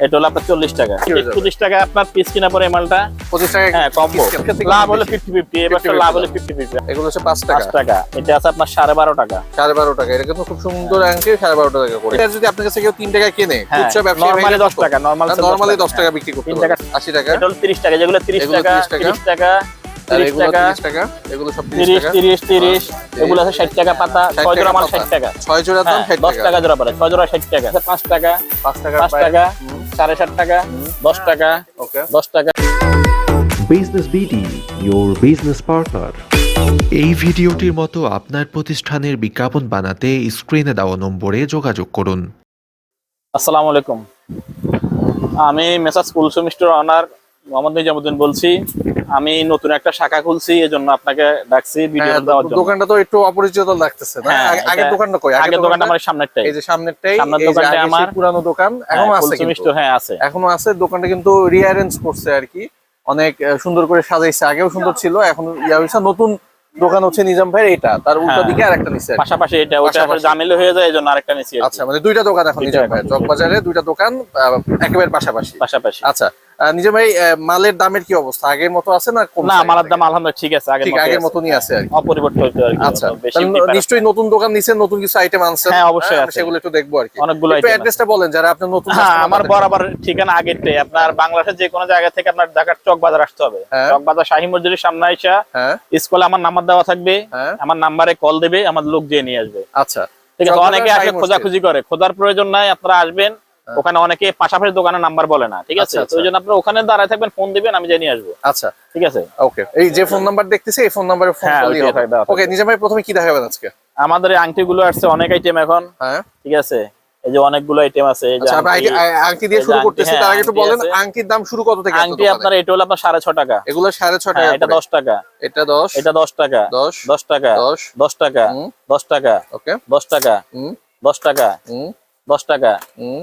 এটা হলো আপনার চল্লিশ টাকা। হয়ে? একচল্লিশ টাকা আপনার পিস কিনা পরে মালটা পঁচিশ টাকা হ্যাঁ কম্বো লাভ হলো ফিফটি ফিফটি এবার লাভ হলো ফিফটি ফিফটি এগুলো হচ্ছে পাঁচ টাকা। টাকা। এটা আছে আপনার সাড়ে বারো টাকা। সাড়ে বারো টাকা। এটা কিন্তু খুব সুন্দর আংটি সাড়ে বারো টাকা করে। এটা যদি আপনার কাছে কেউ তিন টাকা কেনে হ্যাঁ খুচরা ব্যবসা নর্মালি দশ টাকা নর্মাল নর্মালি দশ টাকা। বিক্রি করতে তিন টাকা। আশি টাকা। এটা হলো তিরিশ টাকা যেগুলো তিরিশ টাকা 30 টাকা। তিরিশ টাকা। আর তিরিশ এগুলো টাকা তিরিশ টাকা এগুলো সব তিরিশ তিরিশ টাকা। তিরিশ তিরিশ এগুলো আছে ষাট টাকা পাতা 60 জোড়া টাকা মাল টাকা। ছয় জোড়া দাম হ্যাঁ, ষাট দশ টাকা। জোড়া পড়ে ছয় জোড়া ষাট টাকা। আচ্ছা, টাকা। পাঁচ টাকা পাঁচ টাকা। সাড়ে সাত টাকা। দশ টাকা। ওকে। দশ টাকা। Business BD your business partner. এই ভিডিওটির মতো আপনার প্রতিষ্ঠানের বিজ্ঞাপন বানাতে স্ক্রিনে দেওয়া নম্বরে যোগাযোগ করুন। আসসালামু আলাইকুম। আমি মেসাজ কুলসুম স্টোর অনার মোহাম্মদ নিজামুদ্দিন বলছি আমি নতুন একটা শাখা খুলছি এই জন্য আপনাকে ডাকছি ভিডিও হ্যাঁ, দেওয়ার জন্য। দোকানটা তো একটু অপরিচিত লাগতেছে না? হ্যাঁ, আগে- দোকানটা কই? দোকানটা আমার সামনেরটাই। এই যে সামনেরটাই সামনের দোকানটা আমার। পুরানো দোকান এখনও হ্যাঁ, আছে কিন্তু। হ্যাঁ আছে। এখনও আছে দোকানটা কিন্তু রিঅ্যারেঞ্জ করছে আর কি। অনেক সুন্দর করে সাজাইছে আগেও সুন্দর ছিল এখন ইয়া হইছে নতুন দোকান হচ্ছে নিজাম ভাইয়ের এটা তার উল্টো। দিকে আরেকটা নিচে পাশাপাশি এটা ওটা। জামিলে হয়ে যায় এই জন্য আরেকটা নিচ্ছি আচ্ছা মানে দুইটা দোকান এখন নিজাম এখন। ভাইয়ের চকবাজারে দুইটা দোকান একেবারে পাশাপাশি। পাশাপাশি। আচ্ছা নিজাম ভাই মালের দামের কি অবস্থা? আগের মতো আছে না না থেকে? দাম আলহামদুলিল্লাহ ঠিক আছে আগের আগের মতনই আছে আর অপরিবর্তিত আর আচ্ছা নিশ্চয়ই নতুন দোকান নিছেন নতুন কিছু আইটেম আনছেন? হ্যাঁ, অবশ্যই আছে। সেগুলো একটু দেখব আর কি। অনেকগুলো একটু অ্যাড্রেসটা বলেন যারা আপনার নতুন হ্যাঁ আমার বরাবর ঠিকানা আগেরটাই আপনার বাংলাদেশের যে কোনো জায়গা থেকে আপনার ঢাকার চক বাজার আসতে হবে। হ্যাঁ। চক বাজার শাহী মসজিদের সামনে আইসা হ্যাঁ। স্কুলে আমার নাম্বার দেওয়া থাকবে হ্যাঁ। আমার নাম্বারে কল দেবে আমার লোক দিয়ে নিয়ে আসবে। আচ্ছা। ঠিক আছে অনেকে আসলে খোঁজাখুঁজি করে খোঁজার প্রয়োজন নাই আপনারা আসবেন ওখানে অনেকে পাশাপাশি দোকানের নাম্বার বলে না ঠিক আছে? আচ্ছা, তো ওই জন্য আপনারা ওখানে দাঁড়ায় থাকবেন ফোন দিবেন আমি জানিয়ে আসব। আচ্ছা। ঠিক আছে? ওকে এই যে ফোন নাম্বার দেখতেছি এই ফোন নাম্বারে ফোন হ্যাঁ, করলেই হবে। ওকে নিজাম ভাই প্রথমে কি দেখাবেন আজকে? আমাদের এই আংটি গুলো আসছে অনেক আইটেম এখন। হ্যাঁ। ঠিক আছে? এই যে অনেকগুলো আইটেম আছে এই যে আচ্ছা আংটি- দিয়ে শুরু করতেছি হ্যাঁ, তার আগে একটু বলেন আংটির দাম শুরু কত থেকে আংটি আপনার এটা হলো আপনার সাড়ে ছ টাকা। এগুলো সাড়ে ছ টাকা হ্যাঁ এটা করে। দশ টাকা। এটা দশ। এটা দশ টাকা। দশ। দশ টাকা। দশ। দশ টাকা। হুম। দশ টাকা। ওকে। দশ টাকা। হুম। দশ টাকা। হুম। দশ টাকা। হুম।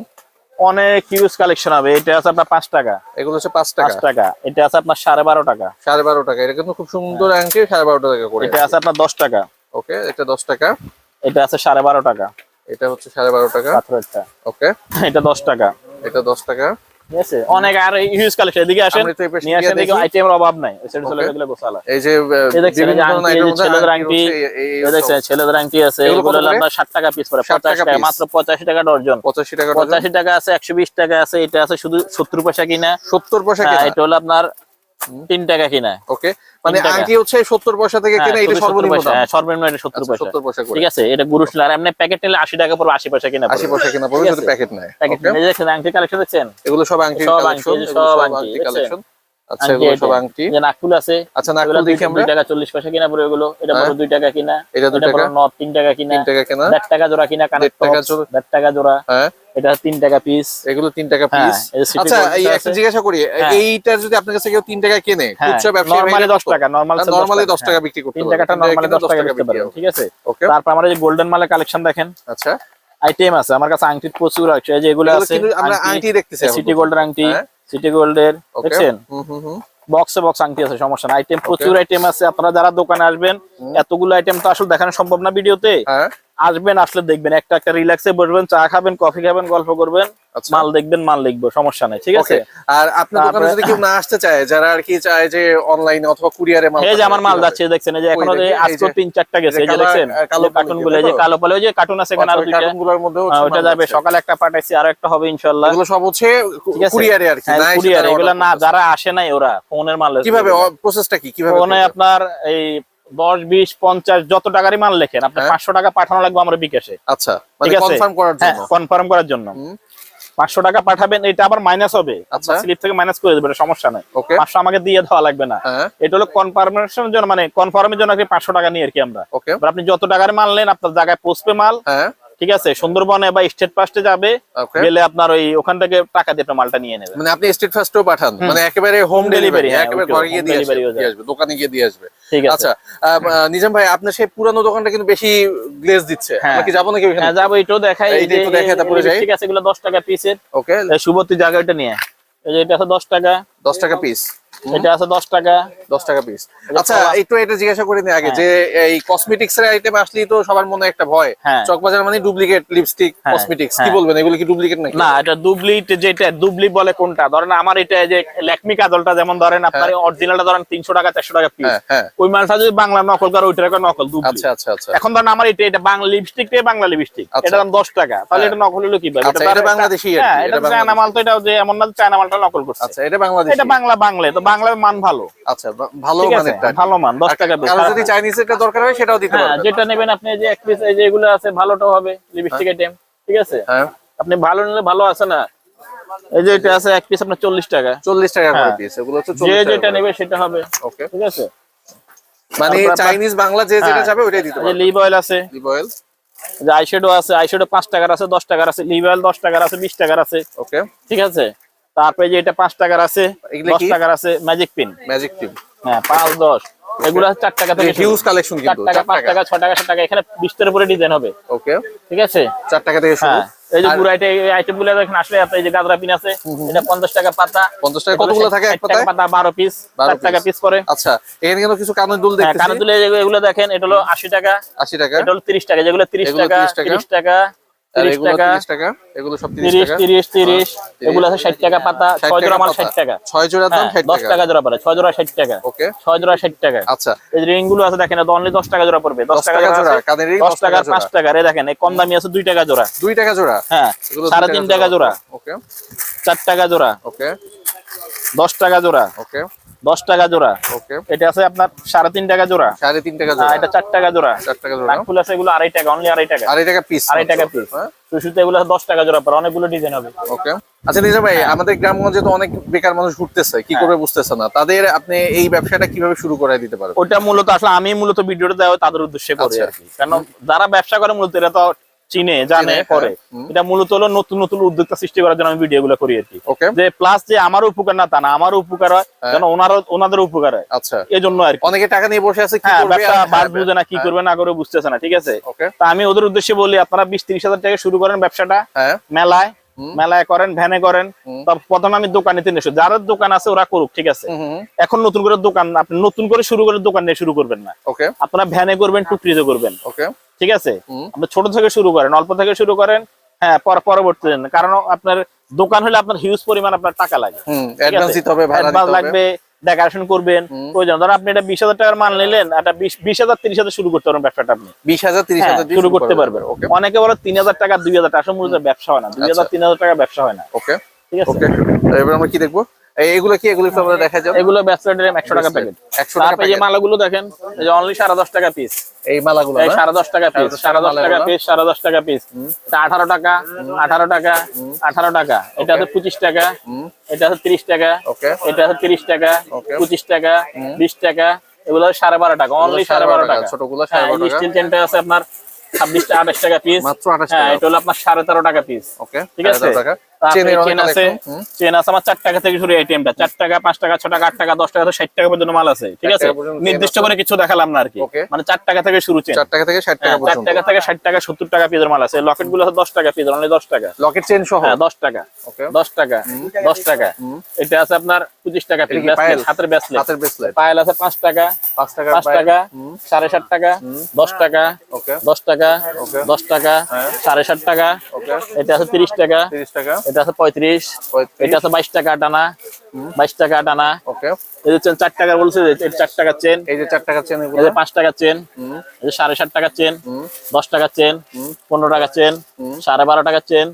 অনেক ইউজ কালেকশন হবে। এটা আছে আপনার পাঁচ টাকা। এগুলো হচ্ছে পাঁচ টাকা। টাকা। এটা আছে আপনার সাড়ে বারো টাকা। সাড়ে বারো টাকা। এটা কিন্তু খুব সুন্দর আংটি সাড়ে বারো টাকা করে। এটা আছে আপনার দশ টাকা। ওকে এটা দশ টাকা। এটা আছে সাড়ে বারো টাকা। এটা হচ্ছে সাড়ে বারো টাকা। পাথরেরটা। ওকে। এটা দশ টাকা। এটা দশ টাকা। অনেক আর ইউজ কালেকশন এদিকে আসেন আমরা একটু এই পাশে নিয়ে আসেন এদিকে আইটেমের অভাব নাই। চলে গেলে এই যে বিভিন্ন ধরনের ছেলেদের আংটি দেখছেন আংটি আছে এগুলো? আপনার টাকা পিস পড়ে 60 টাকা টাকা মাত্র পঁচাশি টাকা ডর্জন পঁচাশি টাকা ডজন। পঁচাশি টাকা আছে একশো বিশ টাকা আছে এটা আছে শুধু সত্তর পয়সা কিনা। সত্তর পয়সা হ্যাঁ, এটা হলো আপনার তিন টাকা কিনা। ওকে। মানে। আংটি হচ্ছে সত্তর পয়সা থেকে হ্যাঁ, কেনা এটা সর্বনিম্ন হ্যাঁ, সর্বনিম্ন এটা সত্তর আচ্ছা, পয়সা। 70 পয়সা ঠিক আছে এটা গুরুশ আর এমনি প্যাকেট নিলে আশি টাকা পড়বে আশি পয়সা কিনা আশি পয়সা কেনা পড়বে যদি প্যাকেট নেয় প্যাকেট নিয়ে দেখছেন আংটি কালেকশন দেখছেন? এগুলো সব আংটি সব আংটি, সব আংটি, কালেকশন আচ্ছা এগুলো সব আংটি। যে নাকফুল আছে আচ্ছা দুই- দেখি আমরা দুই টাকা চল্লিশ পয়সা কিনা পড়ে এগুলো এটা হ্যাঁ। পড়ে দুই টাকা কিনা। এটা দুই এটা পড়ে টাকা? নট তিন টাকা কিনা। তিন টাকা কেনা? দেড় টাকা জোড়া কিনা টাকা জোড়া। টাকা জোড়া। হ্যাঁ। এটা তিন টাকা পিস এগুলো তিন টাকা হ্যাঁ, পিস এই যে আচ্ছা এই একটা জিজ্ঞাসা করি হ্যাঁ। এইটার যদি আপনার কাছে কেউ তিন টাকা কেনে হ্যাঁ খুচরা ব্যবসা নরমালি দশ টাকা নরমাল নরমালি দশ টাকা। বিক্রি করতে তিন পারবে টাকাটা নরমালি কিনে দশ টাকা বিক্রি হবে। ঠিক আছে? ওকে তারপর আমরা যে গোল্ডেন মালের কালেকশন দেখেন আচ্ছা। আইটেম আছে আমার কাছে আংটির প্রচুর আছে এই যে এগুলো আছে আমরা আংটি দেখতেছি সিটি গোল্ডের আংটি হ্যাঁ। সিটি গোল্ডের দেখছেন? হুম হুম হুম। বক্সে বক্স আংটি আছে সমস্যা না আইটেম প্রচুর আইটেম আছে আপনারা যারা দোকানে আসবেন এতগুলো আইটেম তো আসলে দেখানো সম্ভব না ভিডিওতে। হ্যাঁ। আসবেন আসলে দেখবেন একটা একটা রিল্যাক্সে বসবেন চা খাবেন কফি খাবেন গল্প করবেন আচ্ছা। মাল দেখবেন মাল লিখব সমস্যা নাই ঠিক আছে? আর আপনার দোকানে যদি কেউ না আসতে চায় যারা আর কি চায় যে অনলাইনে অথবা কুরিয়ারে মাল এই যে আমার মাল যাচ্ছে দেখছেন এই যে এখনও যে আজকে তিন চারটা গেছে এই যে দেখছেন কালো কার্টুনগুলো এই যে কালো পলে ওই যে কার্টুন আছে এখানে আরও দুইটা। কার্টুনগুলোর মধ্যেও হ্যাঁ, হচ্ছে ওইটা মাল যাবে সকালে একটা পাঠাইছি আর একটা হবে ইনশাল্লাহ। এগুলো সব হচ্ছে কুরিয়ারে আর কি হ্যাঁ, না কুরিয়ারে এগুলো না যারা আসে নাই ওরা ফোনের মাল কীভাবে? প্রসেসটা কি? কীভাবে ফোনে? আপনার এই দশ বিশ পঞ্চাশ যত টাকারই মাল লেখেন আপনার হ্যাঁ। পাঁচশো টাকা পাঠানো লাগবে আমার বিকাশে। আচ্ছা কনফার্ম করার জন্য। পাঁচশো টাকা পাঠাবেন এটা আবার মাইনাস হবে। আচ্ছা। স্লিপ থেকে মাইনাস করে দেবে সমস্যা নাই। পাঁচশো আমাকে দিয়ে দেওয়া লাগবে না। হ্যাঁ। এটা হলো কনফার্মেশন জন্য মানে কনফার্মের জন্য পাঁচশো টাকা নিয়ে আর কি আমরা। আপনি যত টাকার মাল নেন আপনার জায়গায় পৌঁছবে মাল। হ্যাঁ। ঠিক আছে? সুন্দরবনে বা স্টেট ফার্স্টে যাবে গেলে আপনার ওই ওখান থেকে টাকা দিয়ে মালটা নিয়ে নেবে। মানে আপনি স্টেট ফার্স্টও পাঠান। মানে একেবারে হোম ডেলিভারি হ্যাঁ, একেবারে ঘরে গিয়ে দিয়ে আসবে দোকানে গিয়ে দিয়ে আসবে। ঠিক আছে। আচ্ছা নিজাম ভাই আপনার সেই পুরানো দোকানটা কিন্তু বেশি গ্লেজ দিচ্ছে। হ্যাঁ। আমরা কি যাব নাকি ওখানে হ্যাঁ যাব এটাও দেখাই এই একটু দেখাই, তারপরে যাই। ঠিক আছে এগুলো দশ টাকা পিসের ওকে জায়গা এটা নিয়ে এই যে এটা আছে দশ টাকা। দশ টাকা পিস এটা আছে দশ টাকা। দশ টাকা পিস আচ্ছা একটু এটা জিজ্ঞাসা করে নি আগে হ্যাঁ। যে এই কসমেটিক্স এর আইটেম আসলেই তো সবার মনে একটা ভয়। হ্যাঁ। চকবাজার মানে ডুপ্লিকেট লিপস্টিক কসমেটিক্স কি হ্যাঁ। বলবেন? এগুলো কি ডুপ্লিকেট নাকি? না এটা ডুবলিট যেটা ডুবলি বলে কোনটা? ধরেন আমার এটা যে ল্যাকমি কাজলটা যেমন ধরেন আপনার অরিজিনালটা ধরেন তিনশো টাকা চারশো টাকা পিস ওই মালটা যদি বাংলা নকল করে ওইটা নকল ডুবলি আচ্ছা আচ্ছা আচ্ছা। এখন ধরেন আমার এটা এটা বাংলা লিপস্টিক বাংলা লিপস্টিক আচ্ছা। এটা দাম দশ টাকা। তাহলে। এটা নকল হলো কীভাবে? আচ্ছা, এটা বাংলাদেশী এটা চায়না বাংলাদেশী। মাল তো এটা যে এমন না চায়না মালটা নকল করছে। আচ্ছা এটা বাংলাদেশ। এটা বাংলা বাংলা বাংলার মান ভালো। আচ্ছা ভালো ঠিক মানেরটা ভালো মান দশ টাকা piece। কারও যদি চাইনিজ দরকার হয় সেটাও দিতে হ্যাঁ পারবেন। যেটা নেবেন আপনি যে এক পিস এই যে এগুলো আছে ভালোটা হবে লিপস্টিক আইটেম ঠিক আছে? হ্যাঁ। আপনি ভালো নিলে ভালো আছে না? এই যে এটা আছে এক পিস আপনার চল্লিশ টাকা। চল্লিশ টাকা করে হ্যাঁ। পিস এগুলো হচ্ছে যে যেটা নেবে সেটা হবে ওকে ঠিক আছে? মানে চাইনিজ বাংলা যে যেটা হ্যাঁ। যাবে ওইটাই দিতে পারবেন। লিভ অয়েল আছে। লিভ অয়েল যে আইশ্যাডো আছে আইশ্যাডো পাঁচ টাকার আছে দশ টাকার আছে লিভ অয়েল দশ টাকার আছে বিশ টাকার আছে। ওকে ঠিক আছে? তারপরে যে এটা পাঁচ টাকার আছে দশ টাকার আছে ম্যাজিক পিন ম্যাজিক পিন হ্যাঁ পাঁচ দশ। এগুলো চার টাকা থেকে হিউজ কালেকশন কিন্তু টাকা পাঁচ টাকা। টাকা ছ টাকা সাত টাকা এখানে বিশটার উপরে ডিজাইন হবে। ওকে ঠিক আছে? চার টাকা থেকে শুরু। হ্যাঁ এই যে পুরো আইটেমগুলো দেখেন আসলে যে পিন আছে এটা পঞ্চাশ টাকা পাতা। 50 টাকা কতগুলো থাকে এক পাতা বারো পিস 12 চার টাকা পিস পরে আচ্ছা এখানে কিন্তু কিছু কানের দুল হ্যাঁ এগুলো দেখেন এটা হলো আশি টাকা। আশি টাকা। এটা হলো তিরিশ টাকা যেগুলো তিরিশ টাকা 30 টাকা। তিরিশ টাকা। আর এগুলো 30 টাকা এগুলো সব 30 তিরিশ টাকা। তিরিশ তিরিশ। হ্যাঁ, এগুলো আছে ষাট টাকা পাতা 60 ছয় জোড়া মাল টাকা। ছয় জোড়ার দাম হ্যাঁ, 60 দশ টাকা। টাকা জোড়া পড়ে ছয় জোড়া ষাট টাকা। ওকে। জোড়া ষাট টাকা। আচ্ছা। এই রিংগুলো আছে দেখেন অনলি দশ টাকা জোড়া পড়বে। দশ 10 টাকা জোড়া জোড়া, আছে, দশ 10 টাকা টাকা পাঁচ টাকা রে দেখেন এই কম দামি আছে দুই টাকা জোড়া। দুই টাকা জোড়া? হ্যাঁ এগুলো সাড়ে তিন টাকা জোড়া। ওকে। চার টাকা জোড়া। ওকে। দশ টাকা জোড়া। ওকে। দশ টাকা জোড়া। ওকে এটা আছে আপনার সাড়ে তিন টাকা জোড়া। সাড়ে তিন টাকা জোড়া। এটা চার টাকা জোড়া। চার টাকা জোড়া। নাকফুল আছে এগুলো আড়াই টাকা অনলি আড়াই টাকা। আড়াই টাকা পিস আড়াই টাকা পিস এগুলো দশ টাকা জোড়া পর অনেকগুলো ডিজাইন হবে। ওকে আচ্ছা নিজা ভাই হ্যাঁ। আমাদের গ্রামগঞ্জে তো অনেক বেকার মানুষ ঘুরতেছে কি করবে বুঝতেছে না? তাদের আপনি এই ব্যবসাটা কীভাবে শুরু করে দিতে পারবেন? ওটা মূলত আসলে আমি মূলত ভিডিওটা দেওয়া তাদের উদ্দেশ্যে করি আচ্ছা। আর কি। কারণ যারা ব্যবসা করে মূলত এরা তো চিনে জানে করে। হ্যাঁ, এটা মূলত হলো নতুন নতুন উদ্যোক্তা সৃষ্টি করার জন্য আমি ভিডিও গুলো করি আর কি। যে প্লাস যে আমার উপকার না তা না আমার উপকার হয় হ্যাঁ। যেন ওনারও ওনাদের উপকার হয়। আচ্ছা। এই জন্য আর কি। অনেকে টাকা নিয়ে বসে আছে কি হ্যাঁ করবে? ব্যবসা বাদ বুঝে না কি করবে না করে বুঝতেছে না ঠিক আছে? তা আমি ওদের উদ্দেশ্যে বলি আপনারা বিশ তিরিশ হাজার টাকা শুরু করেন ব্যবসাটা। মেলায়। মেলায় করেন ভ্যানে করেন। প্রথমে আমি দোকানে তিনে এসো যাদের দোকান আছে ওরা করুক ঠিক আছে? এখন নতুন করে দোকান আপনি নতুন করে শুরু করে দোকান নিয়ে শুরু করবেন না। আপনারা ভ্যানে করবেন টুকরিতে করবেন। ঠিক আছে? আপনি ছোট থেকে শুরু করেন অল্প থেকে শুরু করেন হ্যাঁ পর পরবর্তী দিন। কারণ আপনার দোকান হলে আপনার হিউজ পরিমাণ আপনার টাকা লাগে। লাগবে ডেকোরেশন করবেন। প্রয়োজন। ধরো আপনি এটা বিশ হাজার টাকার মাল নিলেন একটা বিশ বিশ হাজার তিরিশ হাজার শুরু করতে পারবেন ব্যবসাটা আপনি। বিশ হাজার তিরিশ হ্যাঁ, হাজার শুরু করতে পারবেন। অনেকে বলে তিন হাজার টাকা দুই হাজার টাকা মূলত ব্যবসা হয় না। দুই হাজার আচ্ছা। তিন হাজার টাকা ব্যবসা হয় না। ওকে। ঠিক আছে? ওকে। এবার আমরা কি দেখব? এগুলো কি? এগুলো আমরা দেখা যাবে এগুলো ব্যাচলেটের একশো টাকা প্যাকেট একশো টাকা তারপরে যে মালাগুলো দেখেন এই যে অনলি সাড়ে দশ টাকা পিস এই মালাগুলো এই না? সাড়ে দশ টাকা পিস সাড়ে দশ সাড়ে দশ টাকা টাকা পিস সাড়ে দশ টাকা পিস এটা আঠারো টাকা আঠারো টাকা আঠারো টাকা। এটা আছে পঁচিশ টাকা হুম, এটা আছে তিরিশ টাকা ওকে এটা আছে তিরিশ টাকা Okay. পঁচিশ টাকা বিশ টাকা এগুলো হচ্ছে সাড়ে বারো টাকা অনলি সাড়ে বারো টাকা ছোটগুলো হ্যাঁ সাড়ে বারো টাকা। স্টিল চেনটা আছে আপনার ছাব্বিশ টাকা আঠাশ টাকা পিস মাত্র আঠাশ হ্যাঁ টাকা। এটা হলো আপনার সাড়ে তেরো টাকা পিস ওকে ঠিক আছে? চেন আছে চেন আছে আমার চার টাকা থেকে শুরু এটিএমটা চার টাকা পাঁচ টাকা ছ টাকা আট টাকা দশ টাকা ষাট টাকা পর্যন্ত মাল আছে ঠিক আছে? নির্দিষ্ট। করে কিছু দেখালাম না আর কি। মানে চার টাকা থেকে শুরু চেন। চার টাকা থেকে ষাট টাকা হ্যাঁ, চার টাকা থেকে ষাট টাকা সত্তর টাকা পিসের মাল আছে। লকেটগুলো দশ টাকা পিস অনলি দশ টাকা। লকেট চেন সহ? হ্যাঁ দশ টাকা। দশ টাকা দশ টাকা। এটা আছে আপনার পঁচিশ টাকা? হাতের ব্যাসলেট। হাতের ব্রেসলেট পায়েল আছে পাঁচ টাকা পাঁচ টাকা পাঁচ টাকা সাড়ে সাত টাকা দশ টাকা দশ টাকা দশ টাকা হ্যাঁ। সাড়ে সাত টাকা। এটা আছে তিরিশ টাকা। তিরিশ টাকা। এটা আছে পঁয়ত্রিশ। এটা আছে বাইশ টাকা টানা। বাইশ টাকা টানা। ওকে। এই যে চার টাকা বলছে যে চার টাকা চেন এই যে চার টাকা চেন এই এগুলো। যে পাঁচ টাকা চেন এই যে সাড়ে সাত টাকা চেন দশ টাকা চেন পনেরো টাকা চেন সাড়ে বারো টাকা চেন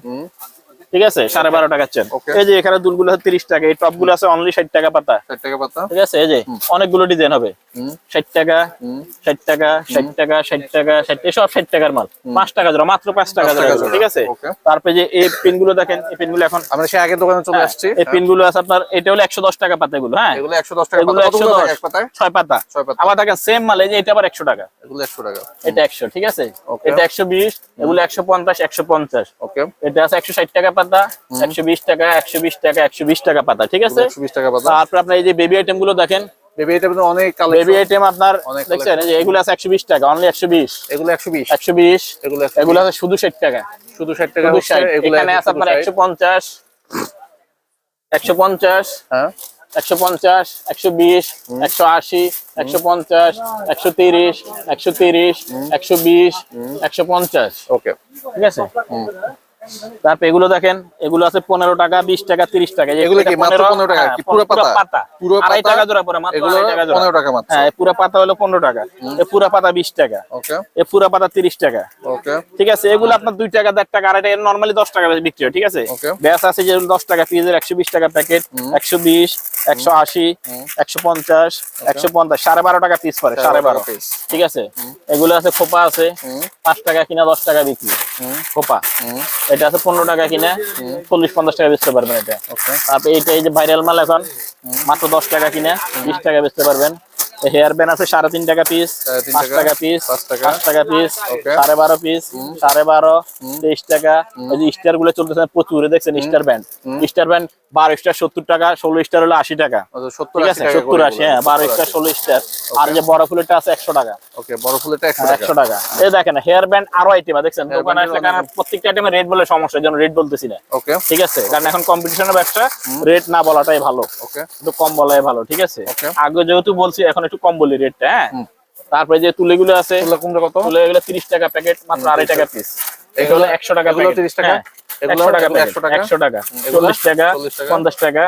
ঠিক আছে? সাড়ে বারো টাকা চেন এই যে এখানে দুলগুলো তিরিশ টাকা। এই টপগুলো আছে অনলি ষাট টাকা পাতা। চার টাকা পাতা। ঠিক আছে? এই যে অনেকগুলো ডিজাইন হবে। ষাট টাকা ষাট টাকা ষাট টাকা ষাট টাকা ষাট ষাট টাকার মাল। পাঁচ টাকা জোড়া মাত্র পাঁচ টাকা জোড়া ঠিক আছে? তারপরে যে এই পিনগুলো দেখেন এই পিনগুলো এখন আমরা সে আগের দোকানে চলে হ্যাঁ, আসছি। এই পিনগুলো আছে আপনার এটা হলো একশো দশ টাকা পাতা হ্যাঁ? এগুলো একশো দশ টাকা এগুলো একশো দশ ছয় পাতা। আবার দেখেন সেম মাল এই যে এটা আবার একশো টাকা। এগুলো একশো টাকা। এটা একশো ঠিক আছে? এটা একশো বিশ এগুলো একশো পঞ্চাশ একশো পঞ্চাশ। ওকে এটা আছে একশো ষাট টাকা পাতা একশো বিশ টাকা একশো বিশ টাকা একশো বিশ টাকা পাতা ঠিক আছে? একশো বিশ টাকা পাতা। তারপর আপনার এই যে বেবি আইটেমগুলো দেখেন বেবি কিন্তু অনেক বেবি আইটেম আপনার দেখছেন যে এগুলো আছে একশো বিশ টাকা অনলি একশো বিশ। এগুলো একশো বিশ। একশো বিশ এগুলো এগুলো আছে শুধু ষাট টাকা। শুধু ষাট টাকা শুধু হচ্ছে এগুলো এখানে আছে আপনার 60 একশো পঞ্চাশ একশো পঞ্চাশ হ্যাঁ। একশো পঞ্চাশ একশো বিশ একশো আশি একশো পঞ্চাশ একশো তিরিশ একশো তিরিশ একশো বিশ একশো পঞ্চাশ। ওকে। ঠিক আছে? তারপর এগুলো দেখেন এগুলো আছে পনেরো টাকা বিশ টাকা তিরিশ টাকা। এগুলো কি মাত্র 15 টাকা? হ্যাঁ, পুরো পাতা? পাতা। পুরো আড়াই টাকা জোড়া পরে মাত্র আড়াই টাকা জোড়া 15 টাকা মাত্র। হ্যাঁ এই পুরা পাতা হলো পনেরো টাকা। এই পুরা পাতা বিশ টাকা। ওকে। এই পুরা পাতা তিরিশ টাকা। ওকে। ঠিক আছে এগুলো আপনার দুই টাকা দেড় টাকা আড়াই টাকা নর্মালি দশ টাকা বিক্রি হয় ঠিক আছে? ব্যাস আছে যেগুলো দশ টাকা পিসের একশো বিশ টাকা প্যাকেট একশো বিশ একশো আশি একশো পঞ্চাশ একশো পঞ্চাশ সাড়ে বারো টাকা পিস পরে সাড়ে বারো। piece। ঠিক আছে? এগুলো আছে খোপা আছে পাঁচ টাকা কিনা দশ টাকা বিক্রি। খোপা। এটা আছে পনেরো টাকা কিনে। চল্লিশ পঞ্চাশ টাকা বেচতে পারবেন এটা। ওকে। তারপরে এইটা এই যে ভাইরাল মাল এখন মাত্র দশ টাকা কিনে বিশ টাকা বেচতে পারবেন। হেয়ার ব্যান্ড আছে সাড়ে তিন টাকা পিস পাঁচ টাকা, পিস পাঁচ টাকা। পিস সাড়ে বারো পিস সাড়ে বারো তেইশ টাকা। এই যে স্টারগুলো চলতেছে প্রচুর দেখছেন স্টার ব্যান্ড স্টার ব্যান্ড বারো স্টার সত্তর টাকা ষোলো স্টার হলো আশি টাকা। সত্তর ঠিক আছে? সত্তর আশি হ্যাঁ বারো স্টার ষোলো স্টার আর যে বড় ফুলেরটা আছে একশো টাকা। ওকে বড় ফুলেরটা একশো টাকা। এই দেখেন হেয়ার ব্যান্ড আরও আইটেম দেখছেন দোকানে আসলে কারণ প্রত্যেকটা আইটেমে রেট বলে সমস্যা জন্য রেট বলতেছি না। ওকে ঠিক আছে? কারণ এখন কম্পিটিশনের ব্যবসা রেট না বলাটাই ভালো। ওকে কম বলাই ভালো ঠিক আছে? আগে যেহেতু বলছি এখন একটু কম বলি রেটটা হ্যাঁ? তারপরে যে তুলেগুলো আছে এগুলো কত? তুলে এগুলো তিরিশ টাকা প্যাকেট মাত্র আড়াই টাকা পিস এগুলো একশো টাকা তিরিশ প্যাকেট 30 টাকা? এগুলো- একশো টাকা 100 টাকা? একশো টাকা। এগুলো চল্লিশ টাকা 40 টাকা? পঞ্চাশ টাকা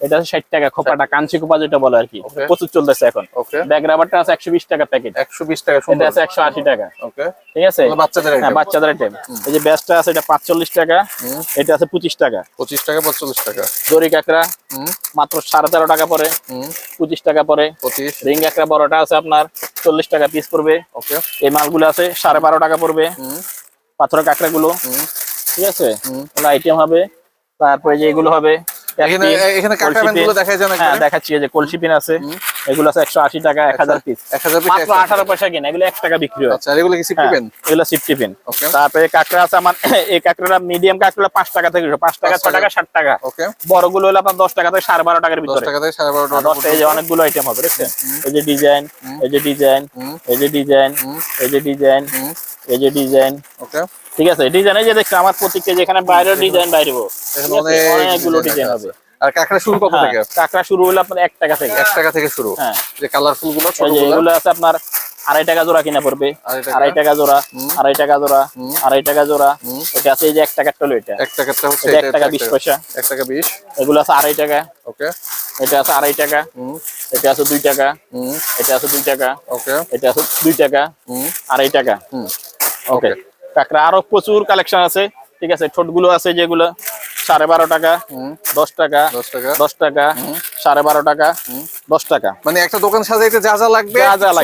এটা আছে ষাট টাকা খোপাটা কাঞ্চি খোপা যেটা বলে আর কি। প্রচুর চলতেছে এখন। ব্যাগ রাবারটা আছে টাকা প্যাকেট একশো বিশ টাকা এটা আছে টাকা। ওকে। ঠিক আছে? বাচ্চাদের হ্যাঁ বাচ্চাদের আইটেম এই যে ব্যাসটা আছে এটা পাঁচচল্লিশ টাকা। এটা আছে পঁচিশ টাকা। পঁচিশ টাকা পঁচল্লিশ টাকা। দড়ি কাঁকড়া মাত্র সাড়ে তেরো টাকা পরে হুম। পঁচিশ টাকা পরে পঁচিশ। রিং কাঁকড়া বড়টা আছে আপনার চল্লিশ টাকা পিস পড়বে। ওকে। এই মালগুলো আছে সাড়ে বারো টাকা পড়বে। হুম। পাথরের কাঁকড়া গুলো ঠিক আছে? আইটেম হবে তারপরে যে এগুলো হবে এখানে কাঁকড়া গুলো। দেখাই হ্যাঁ দেখাচ্ছি যে কলসি পিন আছে এগুলো আছে একশো আশি টাকা এক হাজার পিস এক হাজার পিস মাত্র পয়সা কিনা এগুলো এক টাকা বিক্রি হয়। আচ্ছা এগুলো কি সিফটি হ্যাঁ, পেন এগুলো সিফটি পিন তারপরে কাঁকড়া আছে আমার এই কাঁকড়াটা মিডিয়াম কাঁকড়া পাঁচ টাকা থেকে শুরু। পাঁচ টাকা পাঁচ ছ টাকা টাকা। ষাট টাকা। ওকে বড়গুলো হলো আপনার দশ টাকা থেকে সাড়ে বারো টাকার দশ ভিতরে। টাকা থেকে সাড়ে বারো হ্যাঁ, টাকা দশটা এই যে অনেকগুলো আইটেম হবে দেখছেন? এই যে ডিজাইন এই যে ডিজাইন এই যে ডিজাইন এই যে ডিজাইন এই যে ডিজাইন ওকে ঠিক আছে ডিজাইন যে দেখছেন আমার প্রত্যেকটা যেখানে বাইরের ডিজাইন? অনেক অনেকগুলো ডিজাইন হবে। আর কাঁকড়া শুরু কত হ্যাঁ, থেকে? কাঁকড়া শুরু হলো আপনার এক টাকা থেকে। এক টাকা থেকে শুরু। হ্যাঁ। যে কালারফুলগুলো এগুলো আছে আপনার আড়াই টাকা জোড়া কিনা পড়বে। আড়াই টাকা। জোড়া আড়াই টাকা জোড়া আড়াই টাকা জোড়া। এটা আছে এই যে এক টাকা টলো এটা। এক টাকাটা হচ্ছে এক টাকা বিশ পয়সা। এক টাকা বিশ। এগুলো আছে আড়াই টাকা। ওকে। এটা আছে আড়াই টাকা। এটা আছে দুই টাকা। হুম। এটা আছে দুই টাকা। ওকে। এটা আছে দুই টাকা। হুম। আড়াই টাকা। হুম। ওকে। কাঁকড়া। আরও প্রচুর কালেকশন আছে ঠিক আছে? ঠোঁটগুলো আছে যেগুলো সাড়ে বারো টাকা দশ টাকা দশ টাকা। দশ টাকা সাড়ে বারো টাকা দশ টাকা। মানে একটা দোকান সাজাইতে যা যা লাগবে আপনার-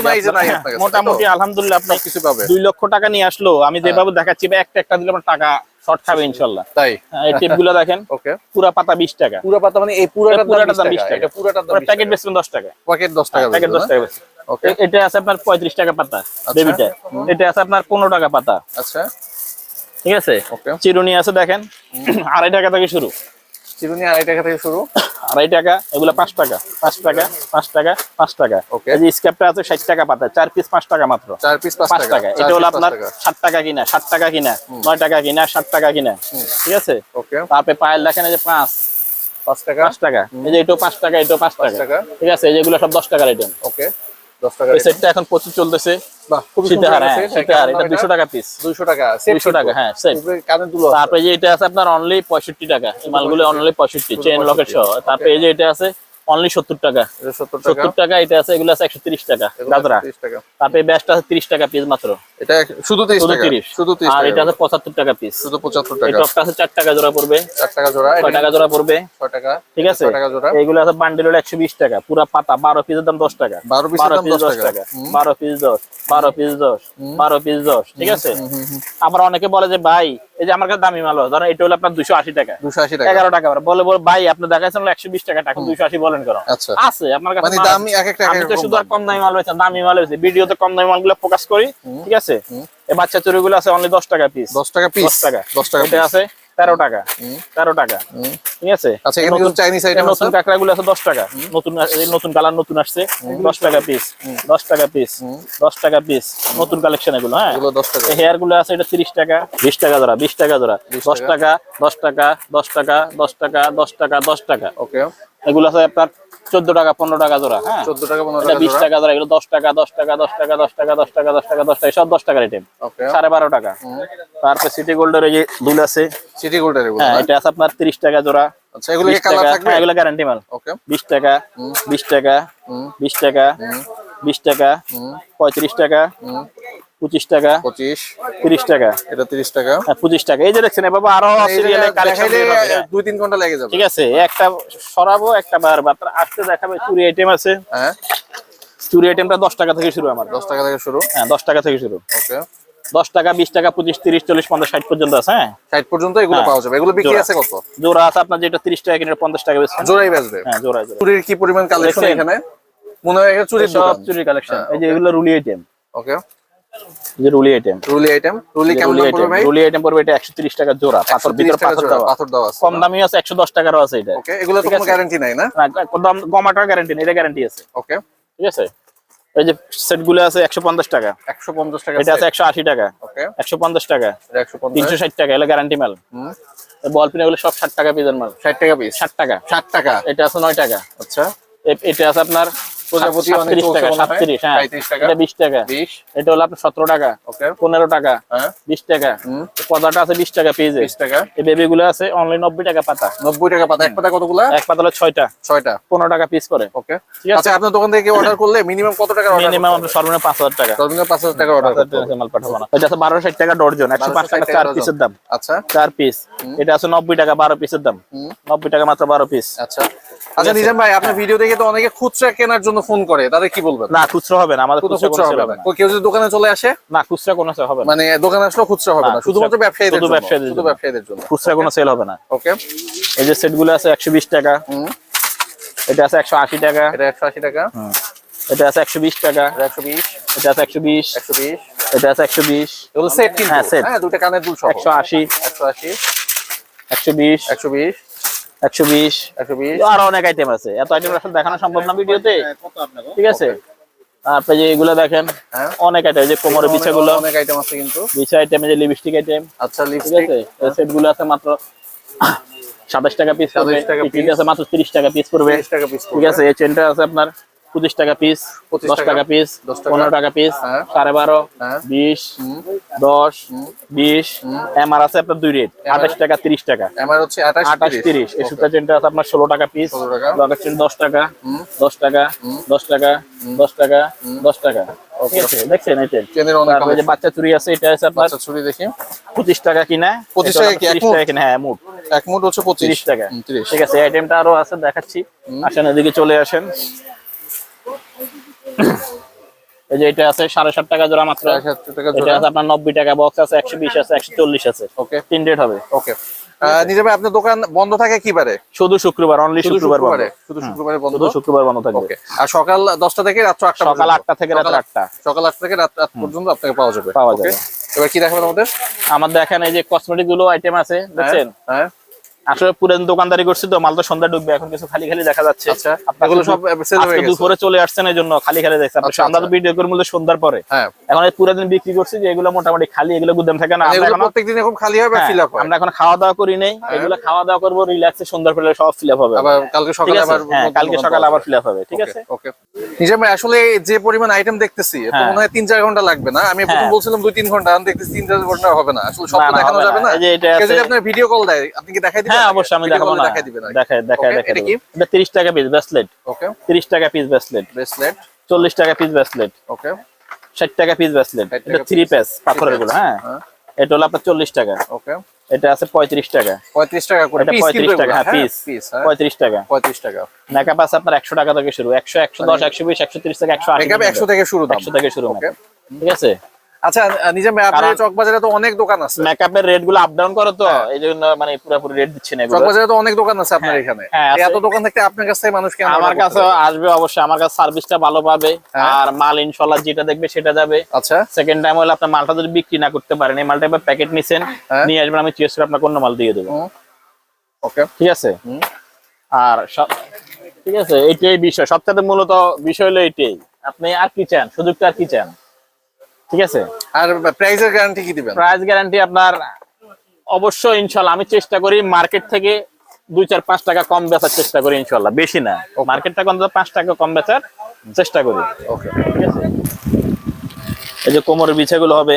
আপনার মোটামুটি আলহামদুলিল্লাহ আপনি কিছু পাবে। দুই লক্ষ টাকা নিয়ে আসলো আমি যেভাবে দেখাচ্ছি বা একটা একটা দিলে আমার টাকা শর্ট খাবে ইনশাল্লাহ। তাই? হ্যাঁ, এই টিপগুলো দেখেন ওকে। পুরা পাতা বিশ টাকা। পুরো পাতা মানে এই পুরাটার দাম পুরাটার 20 দাম টাকা বিশ টাকা এটা প্যাকেট বেচবেন দশ টাকা প্যাকেট 10 টাকা প্যাকেট দশ টাকা এটা আছে আপনার পঁয়ত্রিশ টাকা পাতা বেবিটা। এটা আছে আপনার পনেরো টাকা পাতা। আচ্ছা। ঠিক আছে? চিরুনি আছে দেখেন। আড়াই টাকা থেকে শুরু। চিরুনি আড়াই টাকা থেকে শুরু। আড়াই টাকা এগুলো পাঁচ টাকা। পাঁচ টাকা পাঁচ টাকা পাঁচ টাকা. এই যে স্ক্যাপটা আছে ষাট টাকা পাতা চার পিস পাঁচ টাকা মাত্র। চার পিস পাঁচ টাকা। এটা হলো আপনার। ষাট টাকা কিনা ষাট টাকা কিনা নয় টাকা কিনা ষাট টাকা কিনা। ঠিক আছে? ওকে। তারপরে পায়েল দেখেন এই যে পাঁচ। 5 টাকা। পাঁচ টাকা। এই যে এটাও পাঁচ টাকা এটাও পাঁচ টাকা। ঠিক আছে? এই যেগুলো সব দশ টাকার আইটেম ওকে। 10 টাকা এই সেটটা এখন প্রচুর চলতেছে। বাহ খুব সুন্দর সীতাহার আছে সীতাহার এটা টাকা পিস 200 টাকা সেট 200 টাকা, হ্যাঁ, সেট কানে দুলো তারপরে যে এটা আছে আপনার অনলি পঁয়ষট্টি টাকা এই মালগুলো অনলি পঁয়ষট্টি চেন লকেট সহ। তারপরে এই যে এটা আছে অনলি সত্তর টাকা। 70 টাকা। সত্তর টাকা এটা আছে এগুলো আছে একশো তিরিশ টাকা এগুলো গাজরা। 30 টাকা। তারপরে ব্যাসটা আছে তিরিশ টাকা পিস মাত্র। এটা শুধু 30 টাকা। তিরিশ। শুধু 30 আর এটা আছে পঁচাত্তর টাকা পিস শুধু 75 টাকা। টপটা আছে চার টাকা জোড়া পড়বে। 4 টাকা জোড়া। ছয় টাকা জোড়া পড়বে। 6 টাকা। ঠিক আছে? 6 টাকা জোড়া। এইগুলো আছে বান্ডেল হলো একশো বিশ টাকা। পুরা পাতা বারো পিসের দাম দশ টাকা। 12 পিসের দাম 10 টাকা। বারো পিস দশ বারো পিস দশ বারো পিস দশ। ঠিক আছে? আবার অনেকে বলে যে ভাই এই যে আমার কাছে দামি মাল ধরেন এটা হলো আপনার দুশো আশি টাকা। 280 টাকা। এগারো টাকা। বলে বলে ভাই আপনি দেখাচ্ছেন একশো বিশ টাকা টাকা দুইশো আশি বলেন কেন? আছে আপনার কাছে মানে দামি এক এক আমি তো শুধু কম দামি মাল বেচি দামি মাল বেচি। ভিডিওতে কম দামি মালগুলো প্রকাশ করি ঠিক আছে? এই বাচ্চা চুরিগুলো আছে অনলি দশ টাকা পিস 10 টাকা পিস দশ টাকা। 10 টাকা আছে। তেরো টাকা। তেরো টাকা। ঠিক আছে? আচ্ছা নতুন- চাইনিজ আইটেম নতুন কাঁকড়া গুলো আছে দশ টাকা। নতুন নতুন কালার নতুন আসছে। দশ টাকা পিস দশ টাকা পিস দশ টাকা পিস নতুন কালেকশন এগুলো হ্যাঁ? এগুলো 10 টাকা। হেয়ারগুলো আছে এটা তিরিশ টাকা। বিশ টাকা ধরা বিশ টাকা জোড়া 20 দশ টাকা। দশ টাকা দশ টাকা দশ টাকা দশ টাকা দশ টাকা। ওকে এগুলো আছে আপনার চোদ্দ টাকা পনেরো টাকা জোড়া হ্যাঁ? 14 টাকা 15 এটা টাকা বিশ টাকা জোড়া এগুলো দশ টাকা দশ টাকা দশ টাকা দশ টাকা দশ টাকা দশ টাকা দশ টাকা সব দশ টাকার আইটেম ওকে সাড়ে বারো টাকা। তারপর সিটি গোল্ডের এই যে দুল আছে সিটি গোল্ডের হ্যাঁ এটা আছে আপনার তিরিশ টাকা জোড়া। আচ্ছা এগুলো কি কালার টাকা থাকবে? হ্যাঁ এগুলো গ্যারান্টি মাল। ওকে বিশ টাকা বিশ টাকা। বিশ টাকা বিশ টাকা পঁয়ত্রিশ টাকা পঁচিশ টাকা। 25 তিরিশ টাকা। এটা 30 টাকা। হ্যাঁ পঁচিশ টাকা। এই যে দেখছেন এভাবে আরও দুই তিন ঘণ্টা লেগে যাবে। ঠিক আছে একটা সরাবো একটা বার আপনার আসতে দেখাবে চুরি আইটেম আছে। হ্যাঁ। চুরি আইটেমটা দশ টাকা থেকে শুরু আমার। 10 টাকা থেকে শুরু। হ্যাঁ দশ টাকা থেকে শুরু। ওকে। দশ টাকা বিশ টাকা পঁচিশ তিরিশ চল্লিশ পঞ্চাশ ষাট পর্যন্ত আছে হ্যাঁ? 60 পর্যন্ত এগুলো। পাওয়া যাবে। এগুলো বিক্রি আছে কত? জোড়া আছে আপনার যেটা তিরিশ টাকা কিনে পঞ্চাশ টাকা বেশি জোড়াই বেচবে। হ্যাঁ জোড়া জোড়া চুরির কি পরিমাণ কালেকশন এখানে? মনে হয় চুরির সব দোকান। চুরি কালেকশন এই যে এগুলো রুলি আইটেম ওকে। যে রুলি আইটেম। রুলি আইটেম রুলি কেমন রুলি দাম আইটেম। পড়বে ভাই? রুলি আইটেম পড়বে এটা একশো তিরিশ টাকা জোড়া পাথর ভিতর পাথর দেওয়া। পাথর দেওয়া আছে। কম দামি আছে একশো দশ টাকারও আছে এটা। ওকে এগুলো তো কোনো গ্যারান্টি নাই না? না দাম কমাটার গ্যারান্টি নেই এটা গ্যারান্টি আছে। ওকে ঠিক আছে? এই যে সেটগুলো আছে একশো পঞ্চাশ টাকা। 150 টাকা এটা আছে একশো আশি টাকা। ওকে একশো পঞ্চাশ টাকা। এটা 150 তিনশো ষাট টাকা এগুলো গ্যারান্টি মাল। হুম। বল পিন এগুলো সব ষাট টাকা পিসের মাল। 60 টাকা পিস ষাট টাকা। 60 টাকা? এটা আছে নয় টাকা। আচ্ছা। এটা আছে আপনার প্রজাপতি অনেক টাকা মনে হয়। সাতত্রিশ 35 টাকা। এটা টাকা। 20 এটা হলো আপনার সতেরো টাকা। ওকে। টাকা। হ্যাঁ। বিশ টাকা। হুম। পদাটা আছে বিশ টাকা পেজে 20 টাকা। এই বেবি গুলো আছে অনলি নব্বই টাকা পাতা। 90 টাকা পাতা। এক পাতা কতগুলা? এক পাতা হলো ছয়টা। ছয়টা। পনেরো টাকা পিস করে। ওকে। ঠিক আছে। আচ্ছা আপনার দোকান থেকে অর্ডার করলে মিনিমাম কত টাকা অর্ডার মিনিমাম আপনার সর্বনিম্ন পাঁচ হাজার টাকা। সর্বনিম্ন 5000 টাকা অর্ডার করতে হবে। মাল পাঠাবো না। এটা আছে বারোশো ষাট টাকা ডর্জন। একশো পাঁচ টাকা টাকা চার পিসের দাম। আচ্ছা। চার পিস এটা আছে নব্বই টাকা বারো পিসের দাম। হুম। নব্বই টাকা মাত্র বারো পিস আচ্ছা। আচ্ছা নিজাম ভাই আপনার ভিডিও দেখে তো অনেকে খুচরা কেনার জন্য ফোন করে তাদের কি বলবেন? না খুচরো হবে না আমাদের খুচরা হবে না। কেউ যদি দোকানে চলে আসে? না খুচরা কোনো sale হবে না। মানে দোকানে আসলেও খুচরা হবে না, শুধুমাত্র ব্যবসায়ীদের শুধু ব্যবসায়ীদের শুধু ব্যবসায়ীদের জন্য। খুচরা কোনো সেল হবে না। ওকে এই যে সেটগুলো আছে একশো বিশ টাকা। হুম। এটা আছে একশো আশি টাকা। এটা 180 টাকা। এটা আছে একশো বিশ টাকা। এটা 120 এটা আছে একশো বিশ। 120 এটা আছে একশো বিশ। এগুলো সেট কিন্তু। হ্যাঁ। হ্যাঁ দুটো কানের দুল সহ। একশো আশি। 180 একশো বিশ একশো বিশ। 120 আরও অনেক আইটেম আছে। এত আইটেম আসলে দেখানো সম্ভব না ভিডিওতে। ঠিক আছে? আপনি যে এগুলো দেখেন হ্যাঁ। অনেক আইটেম যে কোমরের বিছা গুলো অনেক আইটেম আছে কিন্তু। বিছা আইটেম যে লিপস্টিক আইটেম আচ্ছা ঠিক লিপস্টিক আছে? সেটগুলো আছে মাত্র সাতাশ টাকা পিস সাতাশ টাকা পিস আছে মাত্র তিরিশ টাকা পিস পড়বে। 30 টাকা পিস ঠিক আছে? এই চেনটা আছে আপনার পঁচিশ টাকা পিস দশ টাকা, পিস পনেরো টাকা পিস হ্যাঁ। সাড়ে বারো হ্যাঁ। বিশ দশ বিশ এমআর আছে আপনার দুই রেট আঠাশ টাকা তিরিশ টাকা। আমার হচ্ছে 28 আঠাশ তিরিশ। এই সুতা চেনটা আছে আপনার ষোলো টাকা পিস 16 টাকা। লকেট চেন দশ টাকা দশ টাকা দশ টাকা দশ টাকা দশ টাকা। দেখছেন এই বাচ্চা চুরি আছে এটা আছে আপনার দেখি। পঁচিশ টাকা কিনা 25 এটা টাকা আপনার কি, এক 30 মুঠ? টাকা কিনা হ্যাঁ মুঠ। এক মুঠ হচ্ছে 25 তিরিশ টাকা। ঠিক আছে আইটেমটা আরও আছে দেখাচ্ছি। আসেন এদিকে চলে আসেন। এই যে এটা আছে সাড়ে সাত টাকা জোড়া মাত্র। 60 টাকা এটা আছে আপনার নব্বই টাকা বক্স আছে একশো বিশ আছে একশো চল্লিশ আছে। ওকে তিন রেট হবে। ওকে নিজে আপনার দোকান বন্ধ থাকে কি বারে? শুধু শুক্রবার অনলি শুক্রবার শুধু শুক্রবারে বন্ধ? শুধু শুক্রবার বন্ধ থাকবে ওকে আর সকাল 10টা থেকে রাত 8টা সকাল আটটা থেকে রাত আটটা। সকাল 8টা থেকে রাত 8 পর্যন্ত আপনাকে পাওয়া যাবে। পাওয়া যাবে। এবার কি দেখাবেন আমাদের? আমার দেখেন এই যে কসমেটিকগুলো আইটেম আছে দেখছেন? হ্যাঁ। আসলে পুরান দোকানদারি করছি তো মাল তো সন্ধ্যা ঢুকবে এখন কিছু খালি খালি দেখা যাচ্ছে। আচ্ছা সব হয়ে দুপুরে চলে আসছেন এই জন্য খালি খালি দেখছে। আচ্ছা, আমরা তো আচ্ছা। ভিডিও করে মূল্য সন্ধ্যার পরে। হ্যাঁ। এখন এই পুরো দিন বিক্রি করছি যে এগুলো মোটামুটি খালি এগুলো গুদাম থাকে না এখনো- প্রত্যেকদিন এরকম খালি হবে হ্যাঁ, ফিল আপ আমরা এখন খাওয়া দাওয়া করি নাই এগুলো খাওয়া দাওয়া করব রিল্যাক্সে সন্ধ্যার পরে সব ফিল আপ হবে। কালকে সকালে আবার হ্যাঁ কালকে সকালে আবার ফিল আপ হবে ঠিক আছে? ওকে নিজে ভাই আসলে যে পরিমাণ আইটেম দেখতেছি হ্যাঁ। মনে হয় তিন চার ঘণ্টা লাগবে না। আমি প্রথম হ্যাঁ। বলছিলাম দুই তিন ঘণ্টা আমি দেখতেছি তিন চার ঘণ্টা হবে না। আসলে সব দেখানো যাবে না। যদি আপনার ভিডিও কল দেয় আপনি কি দেখাই হ্যাঁ অবশ্যই আমি দেখাবো না। দেখাই দিবেন দেখায় Okay, এটা কি? এটা তিরিশ টাকা পিস ব্রেসলেট ওকে তিরিশ টাকা পিস ব্রেসলেট ব্রেসলেট চল্লিশ টাকা পিস ব্রেসলেট ওকে ষাট টাকা পিস ব্রেসলেট এটা থ্রি piece, পাথরেরগুলো হ্যাঁ। হ্যাঁ। এটা হলো আপনার চল্লিশ টাকা। ওকে এটা আছে পঁয়ত্রিশ টাকা। পঁয়ত্রিশ টাকা করে পিস কিন্তু পঁয়ত্রিশ টাকা হ্যাঁ হ্যাঁ পিস পিস হ্যাঁ। পঁয়ত্রিশ টাকা। পঁয়ত্রিশ টাকা। মেকআপ আছে আপনার একশো টাকা থেকে শুরু। একশো একশো দশ একশো বিশ একশো তিরিশ থেকে একশো আশি মেকআপ একশো থেকে শুরু দাম। একশো থেকে শুরু ওকে ঠিক আছে? আচ্ছা নিজে ভাই আপনার চকবাজারে তো অনেক দোকান আছে। মেকআপের রেটগুলো আপ ডাউন করো তো এই জন্য মানে পুরোপুরি রেট দিচ্ছে না চকবাজারে তো অনেক দোকান আছে আপনার হ্যাঁ, এখানে। হ্যাঁ, এত দোকান থাকতে আপনার কাছ থেকে মানুষ কেন আমার কাছে আসবে অবশ্যই আমার কাছে সার্ভিসটা ভালো পাবে। হ্যাঁ। আর মাল ইনশাল্লাহ যেটা দেখবে সেটা যাবে। আচ্ছা। সেকেন্ড টাইম হলে আপনার মালটা যদি বিক্রি না করতে পারেন এই মালটা এবার প্যাকেট নিছেন হ্যাঁ। নিয়ে আসবেন আমি চেষ্টা করে আপনাকে অন্য মাল দিয়ে দেবো। ওকে ঠিক আছে। আর সব- ঠিক আছে এইটাই বিষয়। সবচেয়ে মূলত বিষয় হলো এইটাই। আপনি আর কি চান? সুযোগটা আর কি চান? ঠিক আছে? আর প্রাইসের গ্যারান্টি কি দিবেন? প্রাইস গ্যারান্টি আপনার অবশ্যই ইনশাল্লাহ আমি চেষ্টা করি মার্কেট থেকে দুই চার পাঁচ টাকা কম বেচার চেষ্টা করি ইনশাল্লাহ বেশি না। মার্কেট থেকে অন্তত পাঁচ টাকা কম বেচার চেষ্টা করি। ওকে ঠিক আছে? এই যে কোমরের বিছা গুলো হবে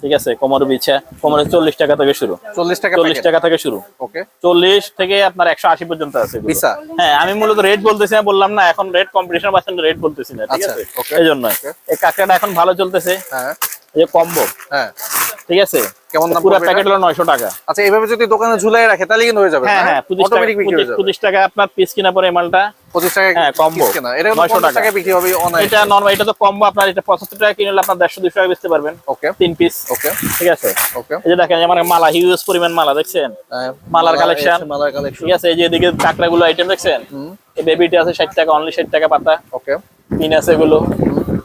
ঠিক আছে কোমরের বিছা কোমরের চল্লিশ টাকা থেকে শুরু। চল্লিশ টাকা চল্লিশ টাকা থেকে শুরু। ওকে চল্লিশ থেকে আপনার একশো আশি পর্যন্ত আছে বিছা? হ্যাঁ আমি মূলত রেট বলতেছি না বললাম না এখন রেট কম্পিটিশন পাচ্ছেন রেট বলতেছি না ঠিক আচ্ছা, আছে? এই জন্য. এই কাঁকড়াটা এখন ভালো চলতেছে। হ্যাঁ। এই যে কম্বো। হ্যাঁ। ঠিক আছে? কেমন দাম পুরো প্যাকেট হলো নয়শো টাকা। আচ্ছা এইভাবে যদি দোকানে ঝুলাই রাখে তাহলে কিন্তু হয়ে যাবে হ্যাঁ হ্যাঁ পঁচিশ টাকা অটোমেটিক বিক্রি হয়ে যাবে। পঁচিশ টাকা আপনার পিস কিনা পরে মালটা। পঁচিশ টাকা হ্যাঁ, piece এটা কিন্তু 900 টাকা। বিক্রি হবে অনায়াসে এটা নর্মাল এটা তো কম্বো আপনার এটা পঁচাত্তর টাকা কিনলে আপনার দেড়শো দুশো টাকা বেচতে পারবেন। ওকে তিন পিস ওকে ঠিক আছে? ওকে এই যে দেখেন আমার মালা হিউজ পরিমাণ মালা দেখছেন? মালার collection। মালার কালেকশন ঠিক আছে এই যে এদিকে কাঁকড়াগুলো আইটেম দেখছেন? এই বেবিটা আছে ষাট টাকা অনলি ষাট টাকা পাতা। ওকে পিন আছে এগুলো।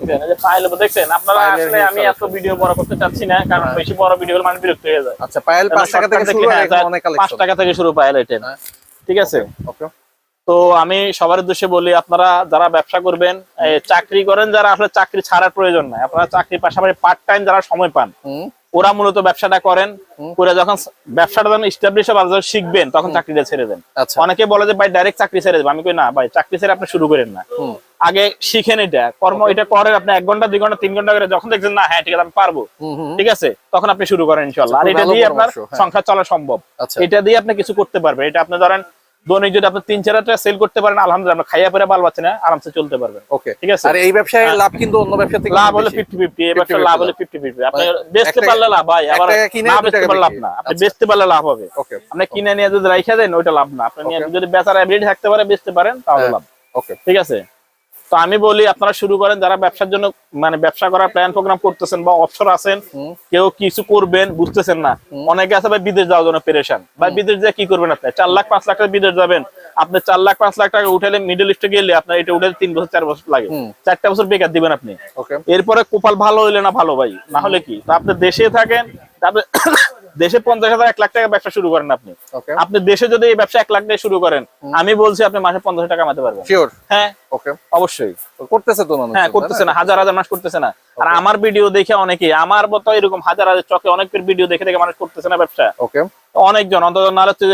ঠিক এই যে পাইল দেখছেন? আপনারা আসলে আমি এত ভিডিও বড় করতে চাচ্ছি না কারণ বেশি বড় ভিডিও মানুষ বিরক্ত হয়ে যায়। আচ্ছা পায়েল পাঁচ টাকা থেকে শুরু অনেক পাঁচ কালেকশন টাকা থেকে শুরু পাইল আইটেম হ্যাঁ। ঠিক আছে? ওকে তো আমি সবার উদ্দেশ্যে বলি আপনারা যারা ব্যবসা করবেন চাকরি করেন যারা আসলে চাকরি ছাড়ার প্রয়োজন নাই আপনারা চাকরির পাশাপাশি পার্ট টাইম যারা সময় পান ওরা মূলত ব্যবসাটা করেন করে যখন ব্যবসাটা যখন হবে শিখবেন তখন চাকরিটা ছেড়ে দেন। আচ্ছা। অনেকে বলে যে ভাই ডাইরেক্ট চাকরি ছেড়ে দেবো। আমি কই না ভাই চাকরি ছেড়ে আপনি শুরু করেন না। আগে শিখেন এটা কর্ম এটা করেন আপনি এক ঘণ্টা দুই ঘণ্টা তিন ঘণ্টা করে যখন দেখছেন না হ্যাঁ ঠিক আছে আমি পারব। ঠিক আছে? তখন আপনি শুরু করেন ইনশাল্লাহ আর এটা দিয়ে আপনার। সংসার চলা সম্ভব। আচ্ছা। এটা দিয়ে আপনি কিছু করতে পারবেন। এটা আপনি ধরেন দৈনিক যদি আপনি তিন চার টাকা সেল করতে পারেন আলহামদুলিল্লাহ খাইয়া পরে বাল পাচ্ছেন না আরামসে চলতে পারবেন। ওকে ঠিক আছে? আর এই ব্যবসায় হ্যাঁ। লাভ কিন্তু অন্য ব্যবসা থেকে লাভ হলে বেশি। ফিফটি ফিফটি এই ব্যবসার 50-50 লাভ হলে ফিফটি ফিফটি আপনি মানে বেচতে পারলে লাভ ভাই আবার কিনে না বেচতে পারলে লাভ না। আপনি আচ্ছা। বেচতে পারলে লাভ হবে। ওকে আপনি কিনে নিয়ে যদি রাইখা দেন ওইটা লাভ না। আপনি যদি বেচার অ্যাবিলিটি থাকতে পারে বেচতে পারেন তাহলে হ্যাঁ। লাভ। ওকে ঠিক আছে? তো আমি বলি আপনারা শুরু করেন যারা ব্যবসার জন্য মানে ব্যবসা করার প্ল্যান প্রোগ্রাম করতেছেন বা অবসর আছেন কেউ কিছু করবেন বুঝতেছেন না। অনেকে আছে ভাই বিদেশ যাওয়ার জন্য পেরেশান। বা বিদেশ দিয়ে কি করবেন আপনি? চার লাখ পাঁচ লাখ টাকা বিদেশ যাবেন। আপনি চার লাখ পাঁচ লাখ টাকা উঠালে মিডল ইস্টে গেলে আপনার এটা উঠে তিন বছর চার বছর লাগে। চারটা বছর বেকার দিবেন আপনি। এরপরে কোপাল ভালো হইলে না ভালো ভাই? না হলে কি? তো আপনি দেশে থাকেন তারপরে দেশে পঞ্চাশ হাজার এক লাখ টাকা ব্যবসা শুরু করেন আপনি। আপনি দেশে যদি এই ব্যবসা এক লাখ টাকা শুরু করেন আমি বলছি আপনি মাসে পঞ্চাশ টাকা কামাতে পারবেন। হ্যাঁ। ওকে। অবশ্যই। করতেছে তো হ্যাঁ করতেছে না? হাজার হাজার মানুষ করতেছে না। আর আমার ভিডিও দেখে অনেকে আমার মতো এরকম হাজার হাজার চকে অনেকের ভিডিও দেখে দেখে মানুষ করতেছে না ব্যবসা। ওকে। অনেকজন অন্তত নাহলে হচ্ছে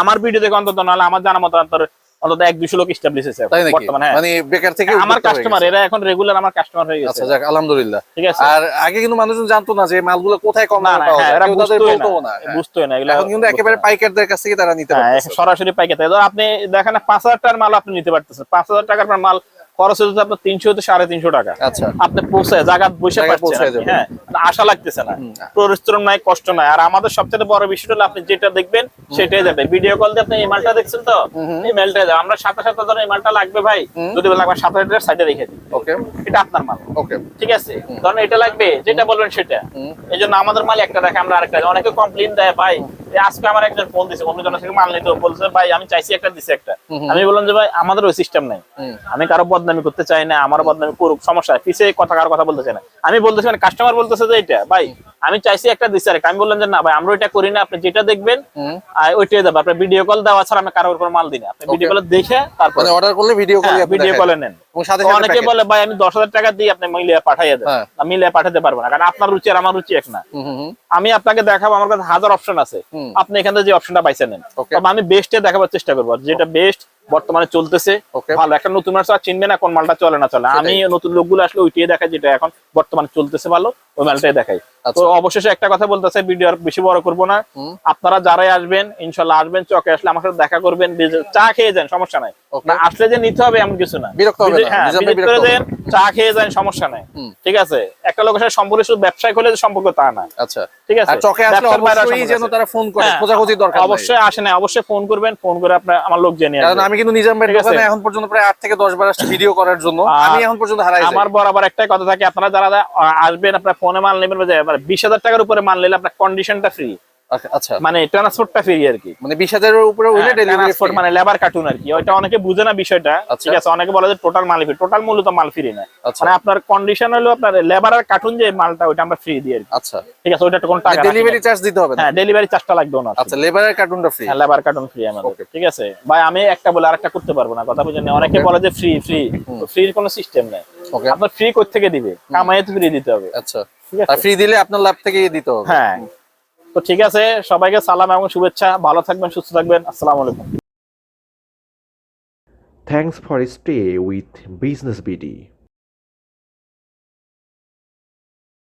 আমার ভিডিও দেখে অন্তত নাহলে আমার জানা মতো অন্তত অন্তত এক দুশো লোক স্টাবলিশ হয়েছে বর্তমানে হ্যাঁ। মানে বেকার থেকে আমার কাস্টমার এরা এখন রেগুলার আমার কাস্টমার হয়ে গেছে। আচ্ছা আলহামদুলিল্লাহ। ঠিক আছে। আর আগে কিন্তু মানুষজন জানতো না যে মালগুলো কোথায় কম না দামে না পাওয়া হ্যাঁ যায়। কেউ তাদের বলতো না। না হ্যাঁ। না এগুলো এখন কিন্তু একেবারে পাইকারদের কাছ থেকে তারা নিতে সরাসরি পাইকারি আপনি দেখেন না পাঁচ হাজার টাকার মাল আপনি নিতে পারতেছেন। পাঁচ হাজার টাকার আপনার মাল খরচ হচ্ছে আপনার তিনশো হতে সাড়ে তিনশো টাকা। আচ্ছা। আপনি পৌঁছায় জায়গা বসে পাচ্ছেন। হ্যাঁ আশা লাগতেছে না। পরিশ্রম নাই কষ্ট নাই। আর আমাদের সবচেয়ে বড় বিষয়টা হলো আপনি যেটা দেখবেন সেটাই যাবে ভিডিও কল দিয়ে আপনি এই মালটা দেখছেন তো? এই মালটা যাবে আমরা সাথে সাথে ধরেন এই মালটা লাগবে ভাই যদি লাগবে হাজার টাকার সাইডে রেখে দিই। ওকে। এটা আপনার মাল। ওকে। ঠিক আছে? ধরেন এটা লাগবে যেটা বলবেন সেটা। এই জন্য আমাদের মাল একটা দেখে আমরা আরেকটা অনেকে কমপ্লেন দেয় ভাই আজকে আমার একজন ফোন দিছে অন্যজনের থেকে মাল নিতে বলছে ভাই আমি চাইছি একটা দিছে একটা। আমি বললাম যে ভাই আমাদের ওই সিস্টেম নাই। আমি কারও বদনামি করতে চাই না আমার বদনামি করুক সমস্যা নাই। পিছে কথা কার কথা বলতে চাই না। আমি বলতেছি মানে কাস্টমার বলতেছে যে এটা ভাই আমি চাইছি একটা আরেকটা। আমি বললাম যে না ভাই আমরা এটা করি না। আপনি যেটা দেখবেন ওইটাই দেবো আপনার ভিডিও কল দেওয়া ছাড়া আমি কারোর কোনো মাল দিই না। আপনি ভিডিও কলে দেখে তারপর মানে অর্ডার করলে ভিডিও কলে ভিডিও কলে নেন। অনেকে বলে ভাই আমি দশ হাজার টাকা দিয়ে আপনি মিলিয়ে পাঠাইয়া দেন। হ্যাঁ। আমি মিলিয়ে পাঠাতে পারব না কারণ আপনার রুচি আর আমার রুচি এক না। আমি আপনাকে দেখাবো আমার কাছে হাজার অপশন আছে। আপনি এখান থেকে যে অপশনটা পাইছেন নেন. তবে আমি বেস্টে দেখাবার চেষ্টা করব। যেটা বেস্ট বর্তমানে চলতেছে. ভালো। একটা নতুন আর চিনবে না কোন মালটা চলে না চলে। আমি নতুন লোকগুলো আসলে ওইটাই দেখা যেটা এখন বর্তমানে চলতেছে ভালো। ওই মালটাই দেখাই। তো আচ্ছা। অবশেষে একটা কথা বলতেছে ভিডিও আর বেশি বড় করব না। আপনারা যারাই আসবেন ইনশাল্লাহ আসবেন চকে আসলে আমার সাথে দেখা করবেন চা খেয়ে যান সমস্যা নাই। না আসলে যে নিতে হবে এমন কিছু না। হ্যাঁ, চা খেয়ে যান সমস্যা নাই। ঠিক আছে? একটা লোকের সাথে সম্পর্ক শুধু যে সম্পর্ক তা না। আচ্ছা। ঠিক আছে? চকে আসলে অবশ্যই সম্পর্ক যেন তারা ফোন করে হ্যাঁ, খোঁজাখুঁজি দরকার নাই। অবশ্যই আসে না অবশ্যই ফোন করবেন ফোন করে আপনার আমার লোক জেনে কারণ আমি কিন্তু নিজাম ভাইয়ের দোকানে এখন পর্যন্ত প্রায় আট থেকে দশ বার আসছি ভিডিও করার জন্য। আমি এখন পর্যন্ত হারাই আমার বরাবর একটাই কথা থাকে আপনারা যারা আসবেন আপনার ফোনে মাল নেবেন মানে বিশ হাজার টাকার উপরে মাল নিলে আপনার কন্ডিশনটা ফ্রি আচ্ছা, আচ্ছা। মানে ট্রান্সপোর্টটা ফ্রি আর কি। মানে বিশ হাজারের উপরে হইলে ডেলিভারি ট্রান্সপোর্ট মানে লেবার কার্টুন আর কি। ওইটা অনেকে বুঝে না বিষয়টা। আচ্ছা। ঠিক আছে অনেকে বলে যে টোটাল মাল ফ্রি টোটাল মূলত মাল ফ্রি না। আচ্ছা। মানে আপনার কন্ডিশন হলো আপনার লেবার আর কার্টুন যে মালটা ওইটা আমরা ফ্রি দিই আর কি। আচ্ছা। ঠিক আছে ওইটা কোনো টাকা ডেলিভারি চার্জ দিতে হবে হ্যাঁ ডেলিভারি চার্জটা লাগবে না আচ্ছা কার্টুনটা ফ্রি হ্যাঁ লেবার কার্টুন ফ্রি আমাদের। ঠিক আছে। ভাই আমি একটা বলে আরেকটা করতে পারব না কথা বুঝেন অনেকে বলে যে ফ্রি ফ্রি ফ্রির কোনো সিস্টেম নেই। আপনার ফ্রি কোথা থেকে দিবে কামাইয়ে তো ফ্রি দিতে হবে। আচ্ছা। আর ফ্রি দিলে আপনার লাভ থেকে দিতে হবে। হ্যাঁ। তো ঠিক আছে সবাইকে সালাম এবং শুভেচ্ছা। ভালো থাকবেন সুস্থ থাকবেন। আসসালাম আলাইকুম। Thanks for stay with business BD.